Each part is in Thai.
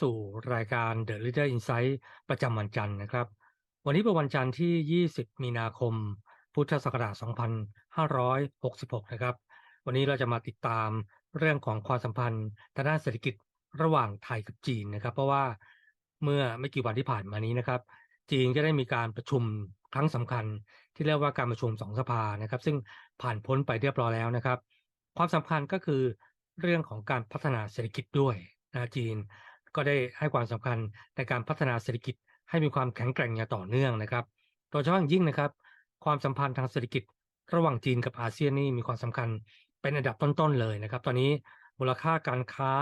สู่รายการ The Leader Insight ประจำวันจันทร์นะครับ วันนี้เป็นวันจันทร์ที่ 20 มีนาคม พุทธศักราช 2566 นะครับ วันนี้เราจะมาติดตามเรื่องของความสัมพันธ์ทางด้านเศรษฐกิจระหว่างไทยกับจีนนะครับ เพราะว่าเมื่อไม่กี่วันที่ผ่านมานี้นะครับ จีนก็ได้มีการประชุมครั้งสำคัญ ที่เรียกว่าการประชุมสองสภานะครับ ซึ่งผ่านพ้นไปเรียบร้อยแล้วนะครับ ความสำคัญก็คือเรื่องของการพัฒนาเศรษฐกิจด้วยนะจีน ก็ได้ให้ความสำคัญในการพัฒนาเศรษฐกิจให้มีความแข็งแกร่งอย่างต่อเนื่องนะครับโดยเฉพาะอย่างยิ่งนะครับ ความสัมพันธ์ทางเศรษฐกิจ ระหว่างจีนกับอาเซียนนี่มีความสำคัญเป็นอันดับต้นๆเลยนะครับ ตอนนี้มูลค่าการค้า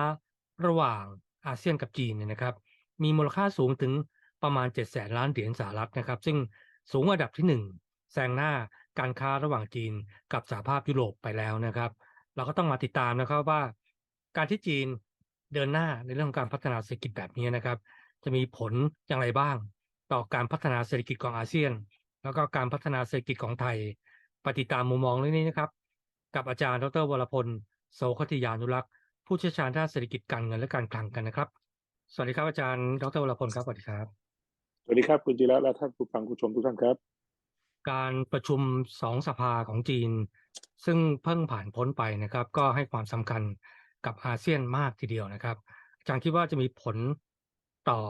ระหว่างอาเซียนกับจีนเนี่ยนะครับ มีมูลค่าสูงถึงประมาณ7แสนล้านเหรียญสหรัฐนะครับ ซึ่งสูงอันดับที่ 1แซงหน้าการค้าระหว่างจีนกับสหภาพยุโรปไปแล้วนะครับ เราก็ต้องมาติดตามนะครับว่า การที่จีน เดินหน้าในเรื่องของการพัฒนาเศรษฐกิจแบบนี้นะครับ จะมีผลอย่างไรบ้าง ต่อการพัฒนาเศรษฐกิจของอาเซียน แล้วก็การพัฒนาเศรษฐกิจของไทย ปฏิดตามมุมมองเรื่องนี้นะครับ กับอาจารย์ดรวรพลโสคติยานุรักษ์ผู้เชี่ยวชาญด้านเศรษฐกิจการเงินและการคลังกันนะครับ สวัสดีครับอาจารย์ดรวรพลครับสวัสดีครับสวัสดีครับคุณจิระและท่านผู้ฟังผู้ชมทุกท่านครับ การประชุมสองสภาของจีน ซึ่งเพิ่งผ่านพ้นไปนะครับ ก็ให้ความสำคัญ กับอาเซียนมากทีเดียวนะครับ อาจารย์คิดว่าจะมีผลต่อ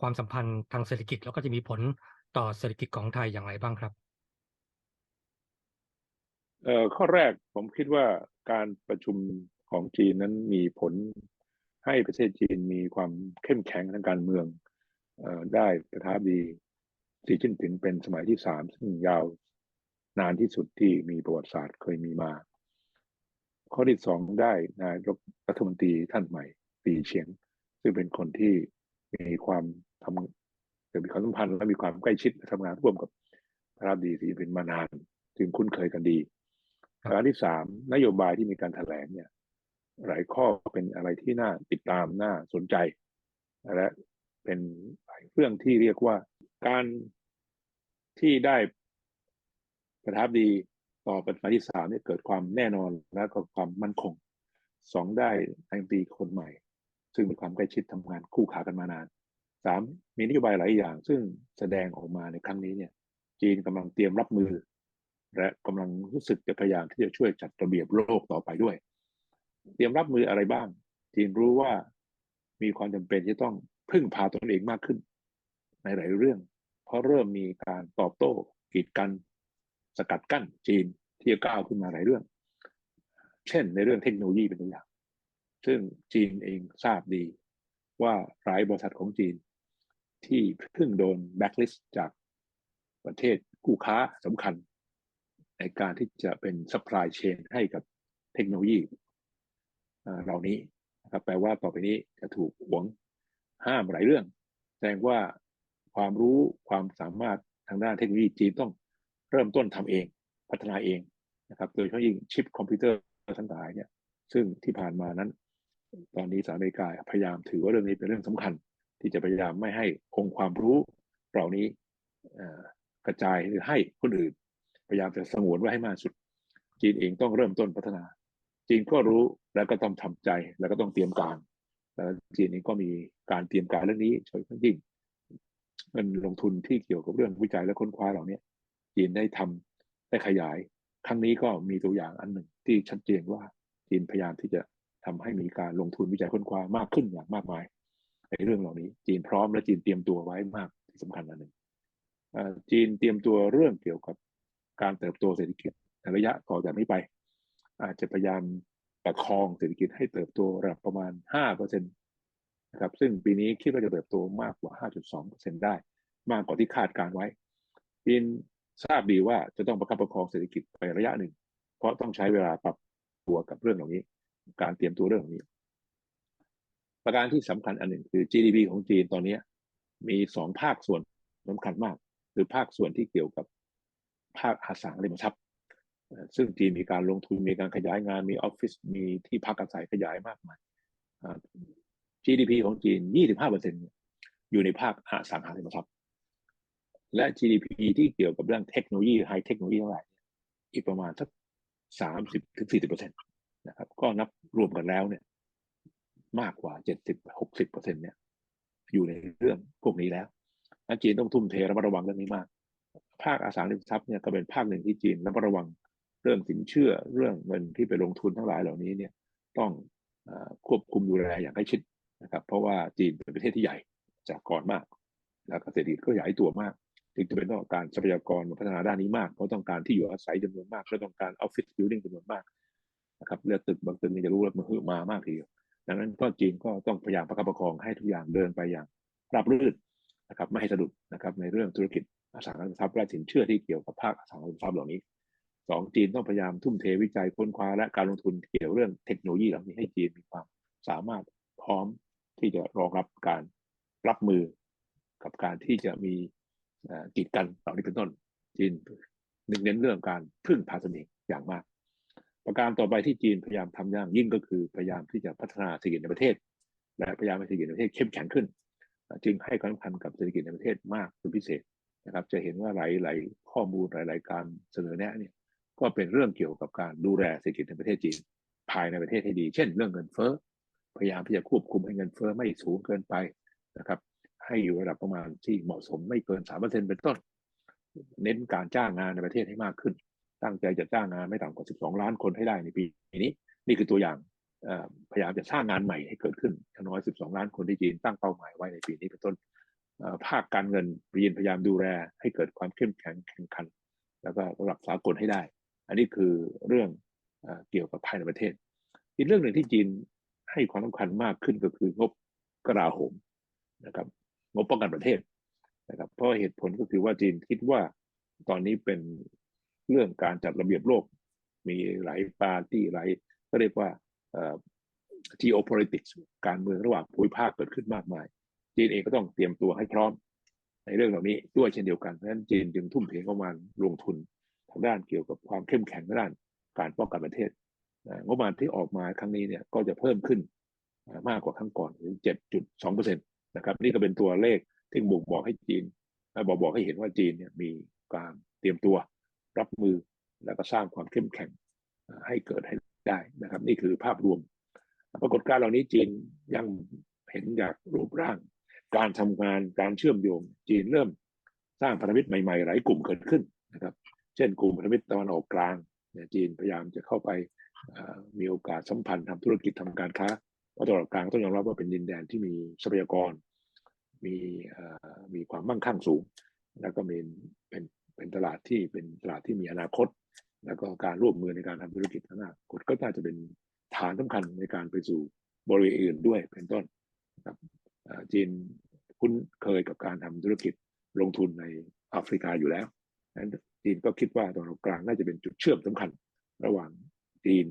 ความสัมพันธ์ทางเศรษฐกิจ แล้วก็จะมีผลต่อเศรษฐกิจของไทยอย่างไรบ้างครับเอ่อข้อแรกผมคิดว่าการประชุมของจีนนั้นมีผลให้ประเทศจีนมีความเข้มแข็งทางการเมืองเอ่อได้ประธานาธิบดีสีจิ้นผิงเป็นสมัยที่สามซึ่งยาวนานที่สุดที่มีประวัติศาสตร์เคยมีมา ข้อที่สองได้นายกรัฐมนตรีท่านใหม่ปีเฉียง ซึ่งเป็นคนที่มีความทำมีความสัมพันธ์และมีความใกล้ชิดทำงานร่วมกับพระราชดีสีเป็นมานานจึงคุ้นเคยกันดีครับประการที่สามนโยบายที่มีการแถลงเนี่ย หลายข้อเป็นอะไรที่น่าติดตามน่าสนใจ และเป็นเรื่องที่เรียกว่าการที่ได้ประทับดี ต่อประกาที่สามเนี่ยเกิดความแน่นอนและก็ความมั่นคงสองได้นายกรันตีคนใหม่ ซึ่งมีความใกล้ชิดทำงานคู่ขากันมานานสามมีนโยบายหลายอย่าง ซึ่งแสดงออกมาในครั้งนี้เนี่ย จีนกำลังเตรียมรับมือ และกำลังรู้สึกจะพยายามที่จะช่วยจัดระเบียบโลกต่อไปด้วย เตรียมรับมืออะไรบ้าง จีนรู้ว่ามีความจำเป็นที่ต้องพึ่งพาตนเองมากขึ้น ในหลายเรื่อง เพราะเริ่มมีการตอบโต้กีดกัน สกัดกั้นจีนที่จะก้าวขึ้นมาหลายเรื่อง เช่นในเรื่องเทคโนโลยีเป็นตัวอย่าง ซึ่งจีนเองทราบดีว่าหลายบริษัทของจีน ที่เพิ่งโดนแบ็กลิสต์จากประเทศคู่ค้าสำคัญ ในการที่จะเป็นซัพพลายเชนให้กับเทคโนโลยีเหล่านี้นะครับแปลว่าต่อไปนี้จะถูกหวงห้ามหลายเรื่อง แสดงว่าความรู้ความสามารถทางด้านเทคโนโลยีจีนต้อง เริ่มต้นทำเองพัฒนาเองนะครับ โดยเฉพาะยิ่งชิปคอมพิวเตอร์ทั้งหลายเนี่ย ซึ่งที่ผ่านมานั้น ตอนนี้สหรัฐอเมริกาพยายามถือว่าเรื่องนี้เป็นเรื่องสำคัญ ที่จะพยายามไม่ให้องค์ความรู้เหล่านี้กระจายหรือให้คนอื่น พยายามจะสงวนไว้ให้มากสุด จีนเองต้องเริ่มต้นพัฒนา จีนก็รู้แล้วก็ต้องทำใจแล้วก็ต้องเตรียมการแล้วจีนเองก็มีการเตรียมการเรื่องนี้โดยเฉพาะยิ่งเงินลงทุนที่เกี่ยวกับเรื่องวิจัยและค้นคว้าเหล่านี้ จีนได้ทำได้ขยาย ครั้งนี้ก็มีตัวอย่างอันหนึ่งที่ชัดเจนว่าจีนพยายามที่จะทำให้มีการลงทุนวิจัยค้นคว้ามากขึ้นอย่างมากมายในเรื่องเหล่านี้ จีนพร้อมและจีนเตรียมตัวไว้มากที่สำคัญอันหนึ่งจีนเตรียมตัวเรื่องเกี่ยวกับการเติบโตเศรษฐกิจในระยะต่อจากนี้ไป อาจจะพยายามประคองเศรษฐกิจให้เติบโตระดับประมาณ 5%นะครับซึ่งปีนี้คิดว่าจะเติบโตมากกว่า 5.2%ได้ มากกว่าที่คาดการไว้จีน ทราบดีว่าจะต้องประคับประคองเศรษฐกิจไประยะหนึ่ง เพราะต้องใช้เวลาปรับตัวกับเรื่องเหล่านี้ การเตรียมตัวเรื่องเหล่านี้ ประการที่สำคัญอันหนึ่งคือ GDP ของจีนตอนนี้มีสองภาคส่วนสำคัญมาก คือภาคส่วนที่เกี่ยวกับภาคอสังหาริมทรัพย์ ซึ่งจีนมีการลงทุนมีการขยายงานมีออฟฟิศมีที่พักอาศัยขยายมากมาย GDP ของจีน 25%อยู่ในภาคอสังหาริมทรัพย์ และ GDP ที่เกี่ยวกับเรื่องเทคโนโลยีไฮเทคโนโลยีทั้งหลายอีกประมาณสัก30ถึง40%นตนะครับ ก็นับรวมกันแล้วเนี่ย มากกว่า70 60%เปอร์เซ็นเนี่ย อยู่ในเรื่องพวกนี้แล้วและจีนต้องทุ่มเทระมัดระวังเรื่องนี้มาก ภาคอสังหาริมทรัพย์เนี่ยก็เป็นภาคหนึ่งที่จีนระมัดระวังเรื่องสินเชื่อเรื่องเงินที่ไปลงทุนทั้งหลายเหล่านี้เนี่ย ต้องอควบคุมดูแลอย่างใกล้ชิดนะครับ เพราะว่าจีนเป็นประเทศที่ใหญ่จากก่อนมาก แล้วก็เศรษฐกิจก็ใหญ่ตัวมาก จึงจะเป็นต้องการทรัพยากรมาพัฒนาด้านนี้มากเพราะต้องการที่อยู่อาศัยจำนวนมากและต้องการออฟฟิศบิลดิ่งจำนวนมากนะครับเลือกตึกบางตึกนี่จะรู้ว่ามันหือมามากทีเดียวดังนั้นก็จีนก็ต้องพยายามประคับประคองให้ทุกอย่างเดินไปอย่างราบรื่นนะครับไม่ให้สะดุดนะครับในเรื่องธุรกิจอสังหาริมทรัพย์และสินเชื่อที่เกี่ยวกับภาคอสังหาริมทรัพย์เหล่านี้สองจีนต้องพยายามทุ่มเทวิจัยค้นคว้าและการลงทุนเกี่ยวเรื่องเทคโนโลยีเหล่านี้ให้จีนมีความสามารถพร้อมที่จะรองรับการรับมือกับการที่จะมี กีดกันเหล่านี้เป็นต้นจีนหนึ่งเน้นเรื่องการพึ่งพาตนเองอย่างมาก ประการต่อไปที่จีนพยายามทำอย่างยิ่งก็คือพยายามที่จะพัฒนาเศรษฐกิจในประเทศ และพยายามให้เศรษฐกิจในประเทศเข้มแข็งขึ้น จึงให้ความสำคัญกับเศรษฐกิจในประเทศมากเป็นพิเศษนะครับ จะเห็นว่าหลายๆข้อมูลหลาย ๆ การเสนอแนะเนี่ยก็เป็นเรื่องเกี่ยวกับการดูแลเศรษฐกิจในประเทศจีน ภายในประเทศให้ดี เช่น เรื่องเงินเฟ้อพยายามที่จะควบคุมให้เงินเฟ้อไม่สูงเกินไปนะครับ ให้อยู่ระดับประมาณที่เหมาะสมไม่เกินสามเปอร์เซ็นเป็นต้น เน้นการจ้างงานในประเทศให้มากขึ้น ตั้งใจจะจ้างงานไม่ต่ำกว่า 12 ล้านคนให้ได้ในปีนี้ นี่คือตัวอย่างพยายามจะสร้างงานใหม่ให้เกิดขึ้นอย่างน้อย 12 ล้านคนที่จีนตั้งเป้าหมายไว้ในปีนี้เป็นต้นภาคการเงินจีนพยายามดูแลให้เกิดความเข้มแข็งแข่งขัน แล้วก็ระดับสากลให้ได้ อันนี้คือเรื่องเอเกี่ยวกับภายในประเทศ อีกเรื่องหนึ่งที่จีนให้ความสำคัญมากขึ้นก็คืองบกราโหมนะครับ งบป้องกันประเทศนะครับ เพราะเหตุผลก็คือว่าจีนคิดว่าตอนนี้เป็นเรื่องการจัดระเบียบโลก มีหลายปาร์ตี้หลายก็เรียกว่าเอ่อ geopolitics การเมืองระหว่างภูมิภาคเกิดขึ้นมากมาย จีนเองก็ต้องเตรียมตัวให้พร้อม ในเรื่องเหล่านี้ด้วยเช่นเดียวกันเพราะฉะนั้นจีนจึงทุ่มเทเข้ามาลงทุนทางด้านเกี่ยวกับความเข้มแข็งทางด้านการป้องกันประเทศงบประมาณที่ออกมาครั้งนี้เนี่ยก็จะเพิ่มขึ้นมากกว่าครั้งก่อนถึง7.2เปอร์เซ็นต์ นะครับ นี่ก็เป็นตัวเลขที่บ่งบอกให้จีนบอกบอกให้เห็นว่าจีนเนี่ยมีการเตรียมตัวรับมือแล้วก็สร้างความเข้มแข็งให้เกิดให้ได้นะครับ นี่คือภาพรวม ปรากฏการณ์เหล่านี้จีนยังเห็นจากรูปร่าง การทำงานการเชื่อมโยง จีนเริ่มสร้างพันธมิตรใหม่ๆหลายกลุ่มเกิดขึ้นนะครับ เช่นกลุ่มพันธมิตรตะวันออกกลางเนี่ยจีนพยายามจะเข้าไปมีโอกาสสัมพันธ์ทำธุรกิจทำการค้าเพราะตะวันออกกลางต้องยอมรับว่าเป็นดินแดนที่มีทรัพยากร มีเอ่อมีความมั่งคั่งสูง แล้วก็มีเป็นเป็นตลาดที่เป็นตลาดที่มีอนาคต แล้วก็การร่วมมือในการทำธุรกิจอนาคตก็น่าจะเป็นฐานสำคัญในการไปสู่บริเวณอื่นด้วยเป็นต้นครับจีนคุ้นเคยกับการทำธุรกิจลงทุนในแอฟริกาอยู่แล้วดังนั้นจีนก็คิดว่าตะวันออกกลางน่าจะเป็นจุดเชื่อมสำคัญ ระหว่างจีน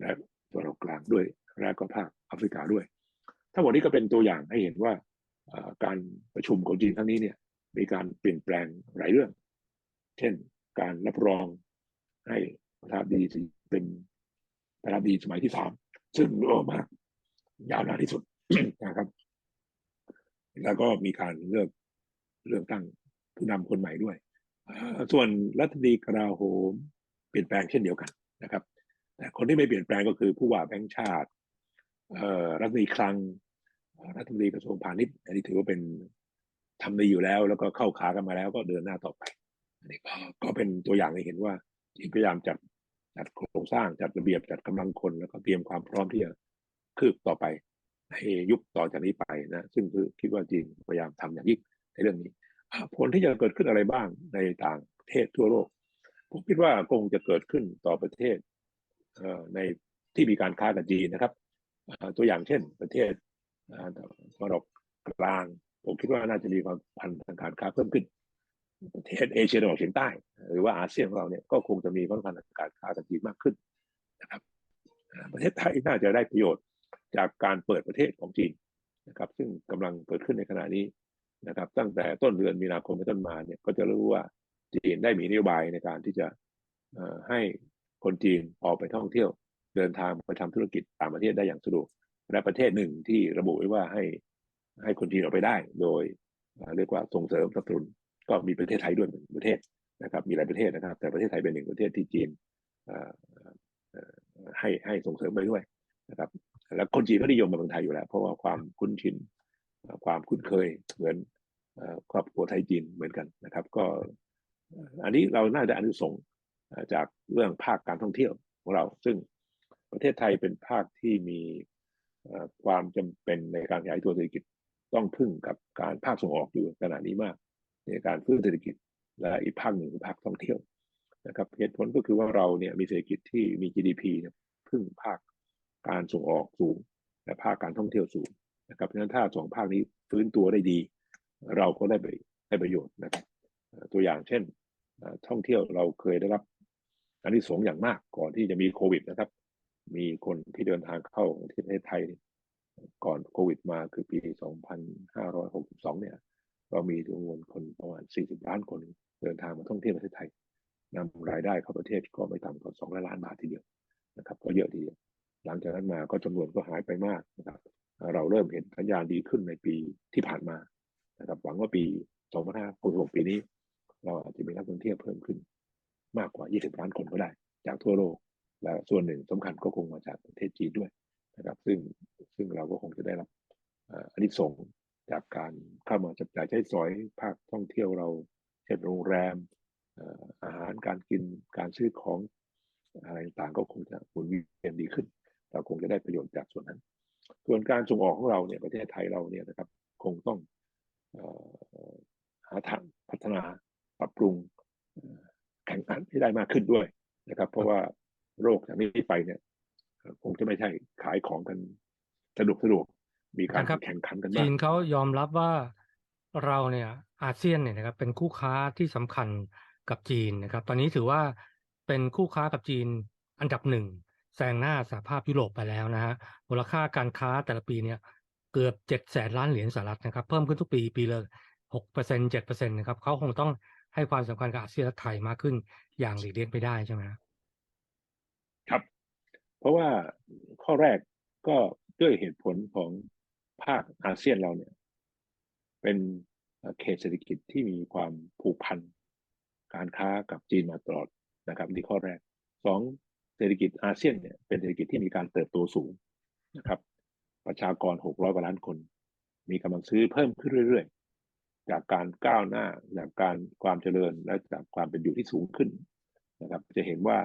และตะวันออกกลางด้วย และก็ภาคแอฟริกาด้วย ทั้งหมดนี้ก็เป็นตัวอย่างให้เห็นว่า การประชุมของจีนครั้งนี้เนี่ยมีการเปลี่ยนแปลงหลายเรื่อง เช่น การรับรองให้ประธานาธิบดีเป็นประธานดีสมัยที่สามซึ่งออมากยาวนานที่สุดนะครับ แล้วก็มีการเลือกเลือกตั้งผู้นำคนใหม่ด้วยส่วนรัฐมนตรีกลาโหมเปลี่ยนแปลงเช่นเดียวกันนะครับแต่คนที่ไม่เปลี่ยนแปลงก็คือผู้ว่าแบงก์ชาติรัฐมนตรีคลัง รัฐมนตรีกระทรวงพาณิชย์อันนี้ถือว่าเป็นทำดีอยู่แล้ว แล้วก็เข้าขากันมาแล้วก็เดินหน้าต่อไปอันนี้ก็ก็เป็นตัวอย่างให้เห็นว่าจีนพยายามจัดจัดโครงสร้างจัดระเบียบจัดกำลังคนแล้วก็เตรียมความพร้อมที่จะคืบต่อไปในยุคต่อจากนี้ไปนะ ซึ่งคือคิดว่าจีนพยายามทำอย่างยิ่งในเรื่องนี้ผลที่จะเกิดขึ้นอะไรบ้างในต่างประเทศทั่วโลก ผมคิดว่าคงจะเกิดขึ้นต่อประเทศเในที่มีการค้ากับจีนนะครับ ตัวอย่างเช่น ประเทศ ตะวันออกกลาง ผมคิดว่าน่าจะมีความพันธ์ทางการค้าเพิ่มขึ้นประเทศเอเชียตะวันออกเฉียงใต้ หรือว่าอาเซียนของเราเนี่ยก็คงจะมีความสัมพันธ์ทางการค้ากับจีนมากขึ้นนะครับ ประเทศไทยน่าจะได้ประโยชน์จากการเปิดประเทศของจีนนะครับ ซึ่งกำลังเกิดขึ้นในขณะนี้นะครับ ตั้งแต่ต้นเดือนมีนาคมเป็นต้นมาเนี่ยก็จะรู้ว่าจีนได้มีนโยบายในการที่จะให้คนจีนออกไปท่องเที่ยวเดินทางไปทำธุรกิจต่างประเทศได้อย่างสะดวก และประเทศหนึ่งที่ระบุไว้ว่าให้ให้คนจีนออกไปได้ โดยเรียกว่าส่งเสริมสนับสนุนก็มีประเทศไทยด้วยหนึ่งประเทศนะครับ มีหลายประเทศนะครับ แต่ประเทศไทยเป็นหนึ่งประเทศที่จีนให้ให้ส่งเสริมไปด้วยนะครับ แล้วคนจีนก็นิยมมาเมืองไทยอยู่แล้ว เพราะว่าความคุ้นชินความคุ้นเคยเหมือนครอบครัวไทยจีนเหมือนกันนะครับ ก็ อันนี้เราน่าจะอนุสงจากเรื่องภาคการท่องเที่ยวของเรา ซึ่งประเทศไทยเป็นภาคที่มี ความจำเป็นในการขยายตัวเศรษฐกิจต้องพึ่งกับการภาคส่งออกอยู่ขณะนี้มาก ในการฟื้นเศรษฐกิจและอีกภาคหนึ่งคือภาคท่องเที่ยวนะครับเหตุผลก็คือว่าเราเนี่ยมีเศรษฐกิจที่มี GDP เนี่ยพึ่งภาคการส่งออกสูง และภาคการท่องเที่ยวสูงนะครับเพราะฉะนั้นถ้าสองภาคนี้ฟื้นตัวได้ดี เราก็ได้ไปได้ประโยชน์นะครับตัวอย่างเช่นท่องเที่ยวเราเคยได้รับอันนี้สงอย่างมากก่อนที่จะมีโควิดนะครับ มีคนที่เดินทางเข้าประเทศไทย ก่อนโควิดมาคือปี 2562 เนี่ย เรามีจำนวนคนประมาณ 40 ล้านคนเดินทางมาท่องเที่ยวประเทศไทยนำรายได้เข้าประเทศก็ไม่ต่ำกว่า2ล้านบาททีเดียวนะครับ ก็เยอะทีเดียว หลังจากนั้นมาก็จำนวนก็หายไปมากนะครับ เราเริ่มเห็นสัญญาณดีขึ้นในปีที่ผ่านมานะครับหวังว่าปี 2566 ปีนี้ เราอาจจะมีนักท่องเที่ยวเพิ่มขึ้น มากกว่า 20 ล้านคนก็ได้ จากทั่วโลก และส่วนหนึ่งสำคัญก็คงมาจากประเทศจีนด้วยนะครับ ซึ่งซึ่งเราก็คงจะได้รับอ่ออานิสงจากการเข้ามาจับจ่ายใช้สอยภาคท่องเที่ยวเราเช่นโรงแรมอาหารการกินการซื้อของอะไรต่างก็คงจะหมุนเวียนดีขึ้น เราคงจะได้ประโยชน์จากส่วนนั้น ส่วนการส่งออกของเราเนี่ยประเทศไทยเราเนี่ยนะครับคงต้องอหาทางพัฒนาปรับปรุงแข่งขันให้ได้มากขึ้นด้วยนะครับ เพราะว่า โรคจากนี้ไปเนี่ยเอ่อคงจะไม่ใช่ขายของกันสะดวกสะดวกมีการครับแข่งขันกันจีมากนเขายอมรับว่าเราเนี่ยอาเซียนเนี่ยนะครับเป็นคู่ค้าที่สำคัญกับจีนนะครับ ตอนนี้ถือว่าเป็นคู่ค้ากับจีนอันดับหนึ่งแซงหน้าสหภาพยุโรปไปแล้วนะฮะมูลค่าการค้าแต่ละปีเนี่ยเกือบเจ็ดแสนล้านเหรียญสหรัฐนะครับ เพิ่มขึ้นทุกปีปีละหกเปอร์เซ็นเจ็ดเปอร์เซ็นต์นะครับเขาคงต้องให้ความสำคัญกับอาเซียนและไทยมากขึ้นอย่างหลีกเลี่ยงไม่ได้ใช่ไหมครับครับ เพราะว่าข้อแรกก็ด้วยเหตุผลของภาคอาเซียนเราเนี่ย เป็นเขตเศรษฐกิจที่มีความผูกพันการค้ากับจีนมาตลอดนะครับนี่ข้อแรกสองเศรษฐกิจอาเซียนเนี่ยเป็นเศรษฐกิจที่มีการเติบโตสูงนะครับ ประชากร600กว่าล้านคน มีกำลังซื้อเพิ่มขึ้นเรื่อยๆ จากการก้าวหน้าจากการความเจริญและจากความเป็นอยู่ที่สูงขึ้นนะครับ จะเห็นว่า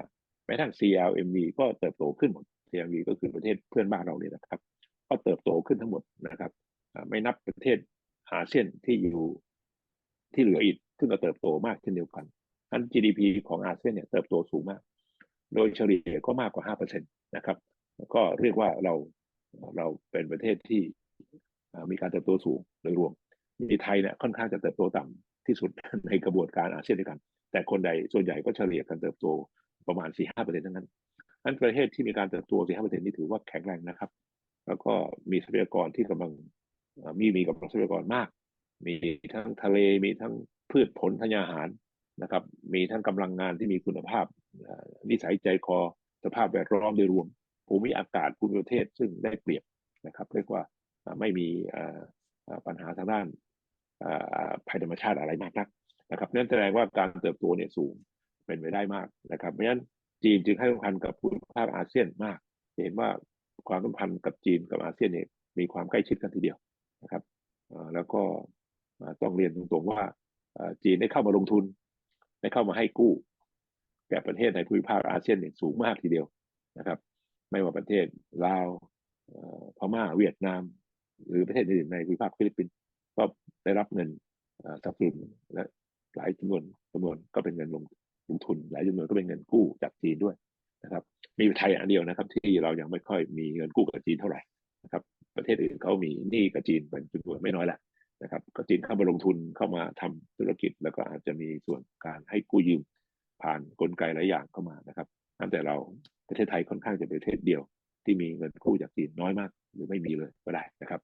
ม้ทั่ง CLMV ก็เติบโตขึ้นหมด CLMV ก็คือประเทศเพื่อนบ้านเราเนี่ยนะครับ ก็เติบโตขึ้นทั้งหมดนะครับไม่นับประเทศอาเซียนที่อยู่ที่เหลืออีกซึ่งก็เติบโตมากเช่นเดียวกันอัน GDP ของอาเซียนเนี่ยเติบโตสูงมาก โดยเฉลี่ยก็มากกว่า 5%นะครับ ก็เรียกว่าเราเราเป็นประเทศที่มีการเติบโตสูงโดยรวม มีไทยเนี่ยค่อนข้างจะเติบโตต่ำที่สุดในกระบวนการอาเซียนด้วยกัน แต่คนใดส่วนใหญ่ก็เฉลี่ยกันเติบโต ประมาณ4-5%ทั้งนั้นนั้นประเทศที่มีการเติบโต4-5%นี่ถือว่าแข็งแรงนะครับ แล้วก็มีทรัพยากรที่กำลังมีมีกำลังทรัพยากรมาก มีทั้งทะเลมีทั้งพืชผลธัญญาหารนะครับ มีทั้งกำลังงานที่มีคุณภาพนิสัยใจคอสภาพแวดล้อมโดยรวม ภูมิอากาศภูมิประเทศซึ่งได้เปรียบนะครับเรียกว่าไม่มีปัญหาทางด้านภัยธรรมชาติอะไรมากนักนะครับนั่นแสดงว่าการเติบโตเนี่ยสูง เป็นไปได้มากนะครับ เพราะฉะนั้นจีนจึงให้สำคัญกับภูมิภาคอาเซียนมาก เห็นว่าความสัมพันธ์กับจีนกับอาเซียนเนี่ยมีความใกล้ชิดกันทีเดียวนะครับแล้วก็ต้องเรียนตรงๆว่าจีนได้เข้ามาลงทุน ได้เข้ามาให้กู้แก่ประเทศในภูมิภาคอาเซียนเนี่ยสูงมากทีเดียวนะครับ ไม่ว่าประเทศลาวพม่าเวียดนาม หรือประเทศอื่นในภูมิภาคฟิลิปปินส์ก็ได้รับเงินเอ่อสนับสนุนและหลายจำนวนจำนวนก็เป็นเงินลง ลงทุนหลายจำนวนก็เป็นเงินกู้จากจีนด้วยนะครับ มีไทยอันเดียวนะครับ ที่เรายังไม่ค่อยมีเงินกู้กับจีนเท่าไหร่นะครับ ประเทศอื่นเขามีหนี้กับจีนเป็นจำนวนไม่น้อยแหละนะครับก็จีนเข้ามาลงทุนเข้ามาทำธุรกิจแล้วก็อาจจะมีส่วนการให้กู้ยืมผ่านกลไกหลายอย่างเข้ามานะครับนั่นแต่เราประเทศไทยค่อนข้างจะเป็นประเทศเดียว ที่มีเงินกู้จากจีนน้อยมาก หรือไม่มีเลยก็ได้นะครับ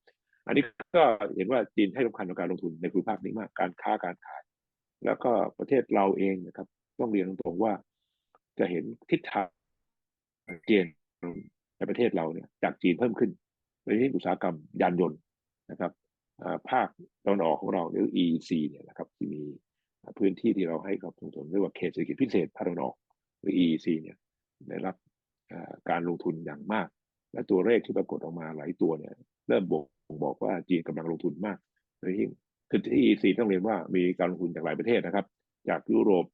อันนี้ก็เห็นว่าจีนให้สำคัญกับการลงทุนในภูมิภาคนี้มาก การค้าการขาย แล้วก็ประเทศเราเองนะครับ ต้องเรียนตรงๆว่า จะเห็นทิศทางเกณฑ์ในประเทศเราเนี่ยจากจีนเพิ่มขึ้นโดยเฉพาะอุตสาหกรรมยานยนต์นะครับภาคตะวันออกของเราหรือ EEC เนี่ยนะครับที่มีพื้นที่ที่เราให้กับตรงๆเรียกว่าเขตเศรษฐกิจพิเศษภาคตะวันออกหรือ EEC เนี่ยได้รับการลงทุนอย่างมาก และตัวเลขที่ปรากฏออกมาหลายตัวเนี่ย เริ่มบอกบอกว่าจีนกำลังลงทุนมากโดยยิ่งคือที่ EC ต้องเรียนว่ามีการลงทุนจากหลายประเทศนะครับ จากยุโรป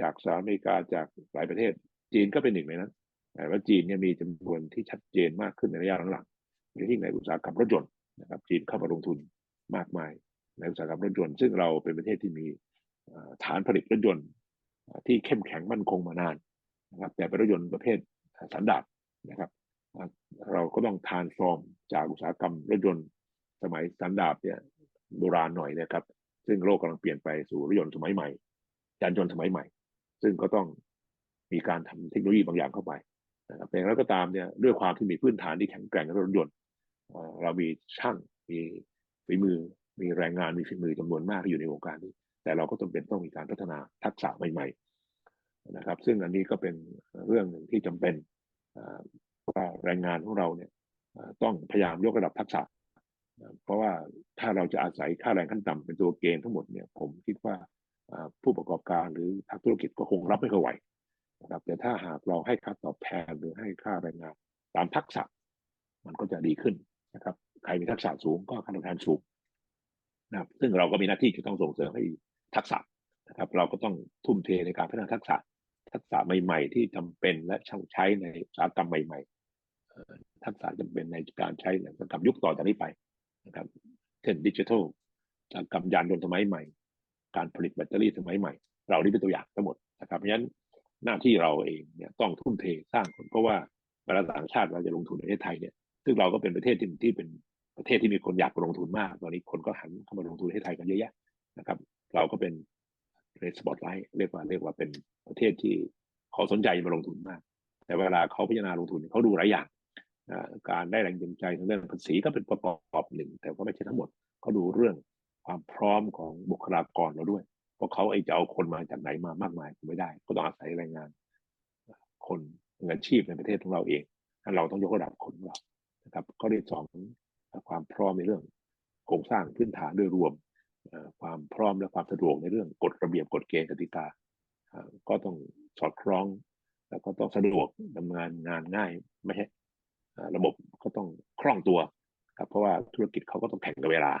จากสหรัฐอเมริกาจากหลายประเทศ จีนก็เป็นหนึ่งในนั้นแต่ว่าจีนเนี่ยมีจำนวนที่ชัดเจนมากขึ้นในระยะหลังๆโดยยิ่ในอุตสาหกรรมรถยนต์นะครับ จีนเข้ามาลงทุนมากมาย ในอุตสาหกรรมรถยนต์ซึ่งเราเป็นประเทศที่มีฐานผลิตรถยนต์ที่เข้มแข็งมั่นคงมานานนะครับ แต่เป็นรถยนต์ประเภทสันดาปนะครับ เราก็ต้องทานฟอร์มจากอุตสาหกรรมรถยนต์สมัยสันดาปเนี่ยโบราณหน่อยนะครับ ซึ่งโลกกำลังเปลี่ยนไปสู่รถยนต์สมัยใหม่ยานยนต์สมัยใหม่ ซึ่งก็ต้องมีการทำเทคโนโลยีบางอย่างเข้าไปนะครับแต่แล้วก็ตามเนี่ยด้วยความที่มีพื้นฐานที่แข็งแกร่งในรถยนต์เรามีช่างมีฝีมือ มีแรงงานมีฝีมือจำนวนมากที่อยู่ในวงการนี้ แต่เราก็จำเป็นต้องมีการพัฒนาทักษะใหม่ ๆนะครับ ซึ่งอันนี้ก็เป็นเรื่องหนึ่งที่จำเป็นว่าแรงงานของเราเนี่ยต้องพยายามยกระดับทักษะ เพราะว่าถ้าเราจะอาศัยค่าแรงขั้นต่ำเป็นตัวเกณฑ์ทั้งหมดเนี่ย ผมคิดว่า ผู้ประกอบการหรือภาคธุรกิจก็คงรับไม่ค่อยไหวนะครับแต่ถ้าหากเราให้ค่าตอบแทนหรือให้ค่าแรงงานตามทักษะ มันก็จะดีขึ้นนะครับ ใครมีทักษะสูงก็ค่าตอบแทนสูงนะครับซึ่งเราก็มีหน้าที่จะต้องส่งเสริมให้ทักษะนะครับ เราก็ต้องทุ่มเทในการพัฒนาทักษะ ทักษะใหม่ ๆ ที่จำเป็นและช่างใช้ในอุตสาหกรรมใหม่ๆทักษะจำเป็นในการใช้ในอุตสาหกรรมยุคต่อจากนี้ไปนะครับ เช่นดิจิทัลอุตสาหกรรมยานยนต์สมัยใหม่ การผลิตแบตเตอรี่สมัยใหม่ เรานี่เป็นตัวอย่างทั้งหมดนะครับเพราะฉะนั้นหน้าที่เราเองเนี่ยต้องทุ่มเทสร้างคนเพราะว่าเวลาต่างชาติเราจะลงทุนในประเทศไทยเนี่ยซึ่งเราก็เป็นประเทศที่ที่เป็นประเทศที่มีคนอยากลงทุนมาก ตอนนี้คนก็หันเข้ามาลงทุนในไทยกันเยอะแยะนะครับ เราก็เป็นในสปอตไลท์เรียกว่าเรียกว่าเป็นประเทศที่เขาสนใจมาลงทุนมาก แต่เวลาเขาพิจารณาลงทุนเขาดูหลายอย่างการได้แรงจูงใจทางเรื่องภาษีก็เป็นประกอบหนึ่ง แต่ก็ไม่ใช่ทั้งหมดเขาดูเรื่อง พร้อมของบุคลากรเราด้วย เพราะเขาไอจะเอาคนมาจากไหนมามากมายไม่ได้ ก็ต้องอาศัยแรงงาน คนงานชีพในประเทศของเราเองเราต้องยกระดับคนเรานะครับข้อที่สองความพร้อมในเรื่องโครงสร้างพื้นฐานโดยรวมความพร้อมและความสะดวกในเรื่องกฎระเบียบกฎเกณฑ์กติกาก็ต้องสอดคล้อง แล้วก็ต้องสะดวกดำเนินงานง่ายไม่ใช่ระบบก็ต้องคล่องตัวครับเพราะว่าธุรกิจเขาก็ต้องแข่งกับเวลา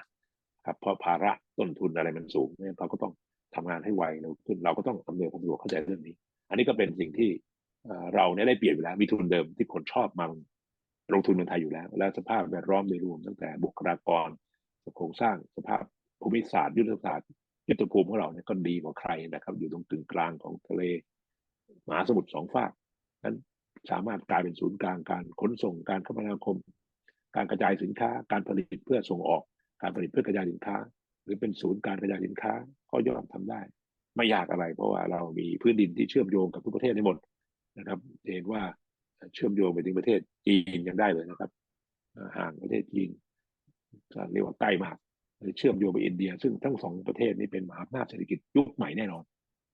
ครับเพราะภาระต้นทุนอะไรมันสูงเนี่ยเขาก็ต้องทำงานให้ไวเร็วขึ้นเราก็ต้องอำนวยความสะดวกเข้าใจเรื่องนี้ อันนี้ก็เป็นสิ่งที่เราเนี่ยได้เปรียบอยู่แล้วมีทุนเดิมที่คนชอบมาลงทุนเมืองไทยอยู่แล้ว และสภาพแวดล้อมโดยรวมตั้งแต่บุคลากรโครงสร้างสภาพภูมิศาสตร์ยุทธศาสตร์ยุทธภูมิของเราเนี่ยก็ดีกว่าใครนะครับ อยู่ตรงกึ่งกลางของทะเลมหาสมุทรสองฝากนั้นสามารถกลายเป็นศูนย์กลางการขนส่งการคมนาคม การกระจายสินค้าการผลิตเพื่อส่งออก การผลิตเพื่อกระจายสินค้า หรือเป็นศูนย์การกระจายสินค้าก็ย่อมทำได้ ไม่ยากอะไร เพราะว่าเรามีพื้นดินที่เชื่อมโยงกับทุกประเทศในหมดนะครับเห็นว่าเชื่อมโยงไปถึงประเทศจีนยังได้เลยนะครับห่างประเทศจีนเรียกว่าใกล้มากเชื่อมโยงไปอินเดีย ซึ่งทั้งสองประเทศนี้เป็นมหาอำนาจเศรษฐกิจยุคใหม่แน่นอน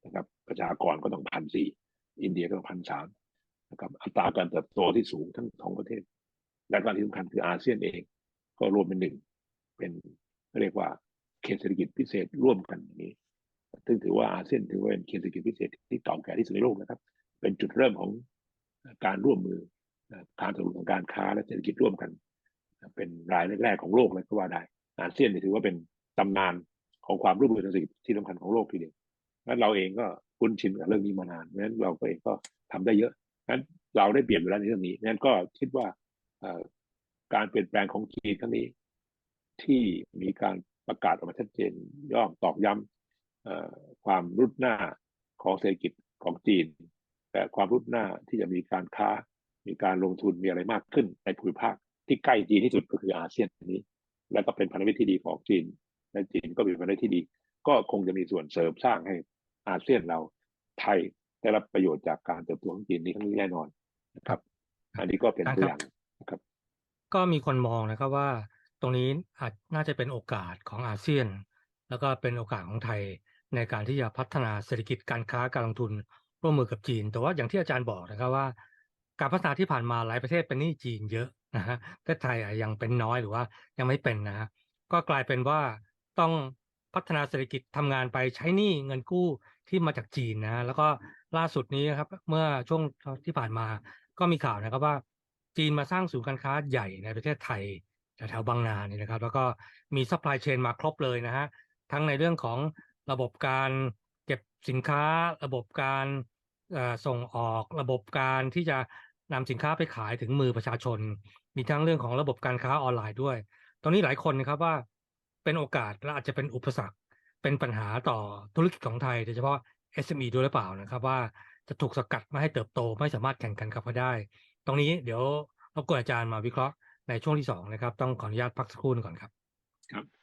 นะครับประชากรก็ต้องพันสี่อินเดียก็ต้องพันสามนะครับอัตราการเติบโตที่สูงทั้งสองประเทศ และการที่สำคัญคืออาเซียนเอง ก็รวมเป็นหนึ่ง เป็นเรียกว่าเขตเศรษฐกิจพิเศษร่วมกันอย่างนี้ ซึ่งถือว่าอาเซียนถือว่าเป็นเขตเศรษฐกิจพิเศษที่เก่าแก่ที่สุดในโลกนะครับ เป็นจุดเริ่มของการร่วมมือการสนับสนุนการค้าและเศรษฐกิจร่วมกัน เป็นรายแรกๆของโลกเลยก็ว่าได้ อาเซียนถือว่าเป็นตำนานของความร่วมมือทางเศรษฐกิจที่สำคัญของโลกทีเดียวและเราเองก็คุ้นชินกับเรื่องนี้มานานเพราะฉะนั้นเราก็เองก็ทำได้เยอะนั้นเราได้เปลี่ยนไปแล้วในเรื่องนี้นั้นก็คิดว่าการเปลี่ยนแปลงของจีนครั้งนี้ ที่มีการประกาศออกมาชัดเจนย่อมตอกย้ำความรุดหน้าของเศรษฐกิจของจีน แต่ความรุดหน้าที่จะมีการค้า มีการลงทุนมีอะไรมากขึ้นในภูมิภาคที่ใกล้จีนที่สุดก็คืออาเซียนนี้ และก็เป็นพันธมิตรที่ดีของจีน และจีนก็เป็นพันธมิตรที่ดี ก็คงจะมีส่วนเสริมสร้างให้อาเซียนเราไทยได้รับประโยชน์จากการเติบโตของจีนนี้ทั้งนี้แน่นอนนะครับ อันนี้ก็เป็นตัวอย่างนะครับ ก็มีคนมองนะครับว่า ตรงนี้อาจน่าจะเป็นโอกาสของอาเซียน แล้วก็เป็นโอกาสของไทยในการที่จะพัฒนาเศรษฐกิจการค้าการลงทุนร่วมมือกับจีน แต่ว่าอย่างที่อาจารย์บอกนะครับว่า การพัฒนาที่ผ่านมาหลายประเทศเป็นหนี้จีนเยอะนะฮะแต่ไทยยังเป็นน้อยหรือว่ายังไม่เป็นนะฮะก็กลายเป็นว่าต้องพัฒนาเศรษฐกิจทำงานไปใช้หนี้เงินกู้ที่มาจากจีนนะแล้วก็ล่าสุดนี้ครับเมื่อช่วงที่ผ่านมาก็มีข่าวนะครับว่า จีนมาสร้างศูนย์การค้าใหญ่ในประเทศไทย แถวบางนาเนี่ยนะครับ แล้วก็มีซัพพลายเชนมาครบเลยนะฮะทั้งในเรื่องของระบบการเก็บสินค้า ระบบการส่งออกระบบการที่จะนำสินค้าไปขายถึงมือประชาชน มีทั้งเรื่องของระบบการค้าออนไลน์ด้วย ตรงนี้หลายคนนะครับว่าเป็นโอกาสและอาจจะเป็นอุปสรรค เป็นปัญหาต่อธุรกิจของไทยโดยเฉพาะ SME ด้วยหรือเปล่านะครับ ว่าจะถูกสกัดไม่ให้เติบโตไม่สามารถแข่งกันกับเขาได้ ตรงนี้เดี๋ยวรบกวนอาจารย์มาวิเคราะห์ ในช่วงที่สองนะครับ ต้องขออนุญาตพักสักครู่หนึ่งก่อนครับ ครับ